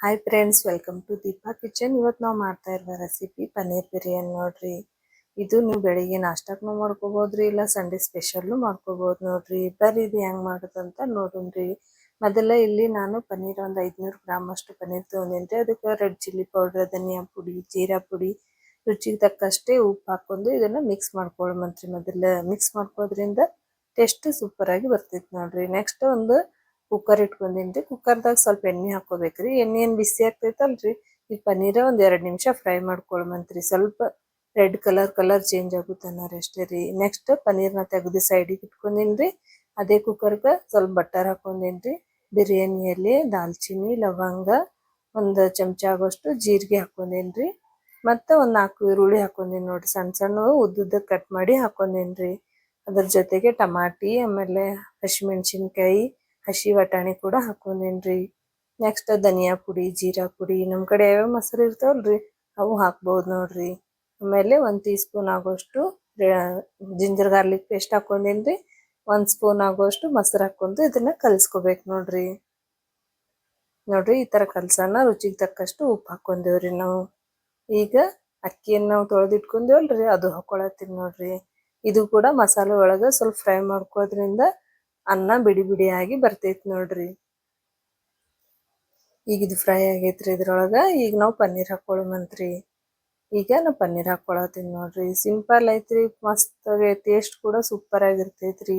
Hi friends welcome to Deepa kitchen ಇವತ್ತು ನಾವು ಮಾಡ್ತಾ ಇರುವ ರೆಸಿಪಿ ಪನ್ನೀರ್ ಬಿರಿಯಾನಿ ನೋಡ್ರಿ. ಇದು ನೀವು ಬೆಳಿಗ್ಗೆ ನಾಷ್ಟಕ್ಕೂ ಮಾಡ್ಕೋಬೋದ್ರಿ, ಇಲ್ಲ ಸಂಡೇ ಸ್ಪೆಷಲ್ಲು ಮಾಡ್ಕೋಬೋದು ನೋಡ್ರಿ. ಬರ್ರಿ ಇದು ಹೆಂಗ್ ಮಾಡೋದಂತ ನೋಡೋಣ್ರಿ. ಮೊದಲ ಇಲ್ಲಿ ನಾನು ಪನ್ನೀರ್ ಒಂದು ಐದುನೂರು ಗ್ರಾಮ್ ಅಷ್ಟು ಪನ್ನೀರ್ ತೊಗೊಂಡಿನಿ ಅದಕ್ಕೆ ರೆಡ್ ಚಿಲ್ಲಿ ಪೌಡರ್, ಧನಿಯಾ ಪುಡಿ, ಜೀರಾ ಪುಡಿ, ರುಚಿಗೆ ತಕ್ಕಷ್ಟೇ ಉಪ್ಪು ಹಾಕೊಂಡು ಇದನ್ನ ಮಿಕ್ಸ್ ಮಾಡ್ಕೊಳ್ಮಂತ್ರಿ ಮೊದಲ ಮಿಕ್ಸ್ ಮಾಡ್ಕೋದ್ರಿಂದ ಟೇಸ್ಟ್ ಸೂಪರ್ ಆಗಿ ಬರ್ತೈತಿ ನೋಡ್ರಿ. ನೆಕ್ಸ್ಟ್ ಒಂದು ಕುಕ್ಕರ್ ಇಟ್ಕೊಂಡಿನ್ರಿ ಕುಕ್ಕರ್ದಾಗ ಸ್ವಲ್ಪ ಎಣ್ಣೆ ಹಾಕೋಬೇಕ್ರಿ. ಎಣ್ಣೆ ಏನು ಬಿಸಿ ಆಗ್ತೈತಲ್ರಿ? ಈ ಪನ್ನೀರ ಒಂದು ಎರಡು ನಿಮಿಷ ಫ್ರೈ ಮಾಡ್ಕೊಳ್ಮಂತ್ರಿ. ಸ್ವಲ್ಪ ರೆಡ್ ಕಲರ್ ಕಲರ್ ಚೇಂಜ್ ಆಗುತ್ತನ್ನಾರ ಅಷ್ಟೇ ರೀ. ನೆಕ್ಸ್ಟ್ ಪನ್ನೀರ್ನ ತೆಗೆದು ಸೈಡಿಗೆ ಇಟ್ಕೊಂಡಿನ್ರಿ. ಅದೇ ಕುಕ್ಕರ್ಗೆ ಸ್ವಲ್ಪ ಬಟರ್ ಹಾಕೊಂಡಿನ್ರಿ. ಬಿರಿಯಾನಿ ಎಲೆ, ದಾಲ್ಚಿನ್ನಿ, ಲವಂಗ, ಒಂದು ಚಮಚ ಆಗೋಷ್ಟು ಜೀರಿಗೆ ಹಾಕೊಂಡಿನ್ರಿ. ಮತ್ತು ಒಂದು ನಾಲ್ಕು ಈರುಳ್ಳಿ ಹಾಕೊಂಡಿನಿ ನೋಡಿರಿ. ಸಣ್ಣ ಸಣ್ಣ ಉದ್ದುದ್ದ ಕಟ್ ಮಾಡಿ ಹಾಕೊಂಡಿನ್ರಿ. ಅದ್ರ ಜೊತೆಗೆ ಟಮಾಟಿ, ಆಮೇಲೆ ಹಸಿಮೆಣಸಿನ್ಕಾಯಿ ಹಸಿ ವಟಾಣಿ ಕೂಡ ಹಾಕೊಂಡಿನ್ರಿ. ನೆಕ್ಸ್ಟ್ ಧನಿಯಾ ಪುಡಿ, ಜೀರಾ ಪುಡಿ ನಮ್ಮ ಕಡೆ ಯಾವ್ಯಾವ ಮೊಸರು ಇರ್ತಾವಲ್ರಿ, ಅವು ಹಾಕ್ಬೋದು ನೋಡ್ರಿ. ಆಮೇಲೆ ಒಂದು ಟೀ ಸ್ಪೂನ್ ಆಗೋಷ್ಟು ಜಿಂಜರ್ ಗಾರ್ಲಿಕ್ ಪೇಸ್ಟ್ ಹಾಕೊಂಡಿನ್ರಿ, ಒಂದ್ ಸ್ಪೂನ್ ಆಗೋಷ್ಟು ಮೊಸರು ಹಾಕೊಂಡು ಇದನ್ನ ಕಲ್ಸ್ಕೊಬೇಕು ನೋಡ್ರಿ. ನೋಡ್ರಿ, ಈ ತರ ಕಲ್ಸನ ರುಚಿಗೆ ತಕ್ಕಷ್ಟು ಉಪ್ಪು ಹಾಕೊಂಡೇವ್ರಿ ನಾವು. ಈಗ ಅಕ್ಕಿಯನ್ನು ನಾವು ತೊಳೆದಿಟ್ಕೊಂಡೇವಲ್ರಿ, ಅದು ಹಾಕೊಳತ್ತೀನಿ ನೋಡ್ರಿ. ಇದು ಕೂಡ ಮಸಾಲೆ ಒಳಗೆ ಸ್ವಲ್ಪ ಫ್ರೈ ಮಾಡ್ಕೋದ್ರಿಂದ ಅನ್ನ ಬಿಡಿ ಬಿಡಿಯಾಗಿ ಬರ್ತೈತಿ ನೋಡ್ರಿ. ಈಗ ಇದು ಫ್ರೈ ಆಗೈತ್ರಿ ಇದ್ರೊಳಗೆ. ಈಗ ನಾವು ಪನ್ನೀರ್ ಹಾಕೊಳ್ಳೋಮಂತ್ರಿ ಈಗ ನಾ ಪನ್ನೀರ್ ಹಾಕೊಳತ್ತೀನಿ ನೋಡ್ರಿ. ಸಿಂಪಲ್ ಐತ್ರಿ ಮಸ್ತ್ ಟೇಸ್ಟ್ ಕೂಡ ಸೂಪರ್ ಆಗಿರ್ತೈತ್ರಿ.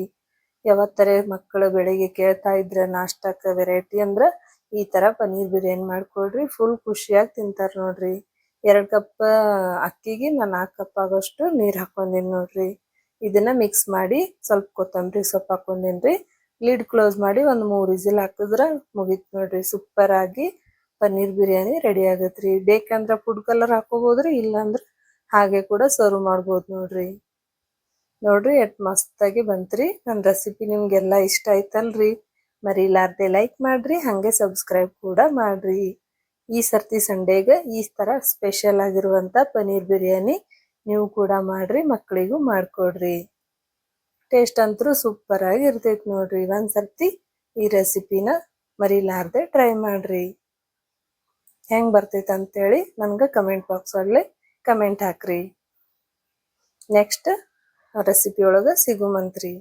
ಯಾವತ್ತರ ಮಕ್ಕಳು ಬೆಳಿಗ್ಗೆ ಕೇಳ್ತಾ ಇದ್ರೆ ನಾಷ್ಟಕ್ಕ ವೆರೈಟಿ ಅಂದ್ರೆ ಈ ತರ ಪನ್ನೀರ್ ಬಿರಿಯಾನಿ ಮಾಡ್ಕೊಳ್ರಿ. ಫುಲ್ ಖುಷಿಯಾಗಿ ತಿಂತಾರ ನೋಡ್ರಿ. ಎರಡು ಕಪ್ ಅಕ್ಕಿಗೆ ನಾ ನಾಲ್ಕು ಕಪ್ ಆಗೋಷ್ಟು ನೀರು ಹಾಕೊಂಡಿನಿ ನೋಡ್ರಿ. ಇದನ್ನ ಮಿಕ್ಸ್ ಮಾಡಿ ಸ್ವಲ್ಪ ಕೊತ್ತಂಬರಿ ಸೊಪ್ಪು ಹಾಕೊಂಡೇನ್ರಿ ಲಿಡ್ ಕ್ಲೋಸ್ ಮಾಡಿ ಒಂದು ಮೂರು ವಿಸಿಲ್ ಹಾಕಿದ್ರೆ ಮುಗೀತು ನೋಡ್ರಿ. ಸೂಪರ್ ಆಗಿ ಪನ್ನೀರ್ ಬಿರಿಯಾನಿ ರೆಡಿ ಆಗತ್ರಿ. ಬೇಕಂದ್ರೆ ಫುಡ್ ಕಲರ್ ಹಾಕೋಬಹುದ್ರಿ ಇಲ್ಲಾಂದ್ರೆ ಹಾಗೆ ಕೂಡ ಸರ್ವ್ ಮಾಡ್ಬೋದು ನೋಡ್ರಿ. ನೋಡ್ರಿ ಎಷ್ಟು ಮಸ್ತಾಗಿ ಬಂತ್ರಿ. ನನ್ನ ರೆಸಿಪಿ ನಿಮ್ಗೆಲ್ಲ ಇಷ್ಟ ಆಯ್ತಲ್ರಿ. ಮರಿಲಾರ್ದೆ ಲೈಕ್ ಮಾಡ್ರಿ, ಹಂಗೆ ಸಬ್ಸ್ಕ್ರೈಬ್ ಕೂಡ ಮಾಡ್ರಿ. ಈ ಸರ್ತಿ ಸಂಡೇಗೆ ಈ ತರ ಸ್ಪೆಷಲ್ ಆಗಿರುವಂತ ಪನ್ನೀರ್ ಬಿರಿಯಾನಿ ನೀವು ಕೂಡ ಮಾಡ್ರಿ ಮಕ್ಕಳಿಗೂ ಮಾಡಿಕೊಡ್ರಿ. ಟೇಸ್ಟ್ ಅಂತೂ ಸೂಪರ್ ಆಗಿ ಇರ್ತೈತಿ ನೋಡ್ರಿ. ಸರ್ತಿ ಈ ರೆಸಿಪಿನ ಮರಿಲಾರ್ದೆ ಟ್ರೈ ಮಾಡ್ರಿ. ಹೆಂಗೆ ಬರ್ತೈತೆ ಅಂತೇಳಿ ನನಗೆ ಕಮೆಂಟ್ ಬಾಕ್ಸ್ ಒಳ್ಳೆ ಕಮೆಂಟ್ ಹಾಕ್ರಿ. ನೆಕ್ಸ್ಟ್ ರೆಸಿಪಿ ಒಳಗೆ ಸಿಗುಮಂತ್ರಿ.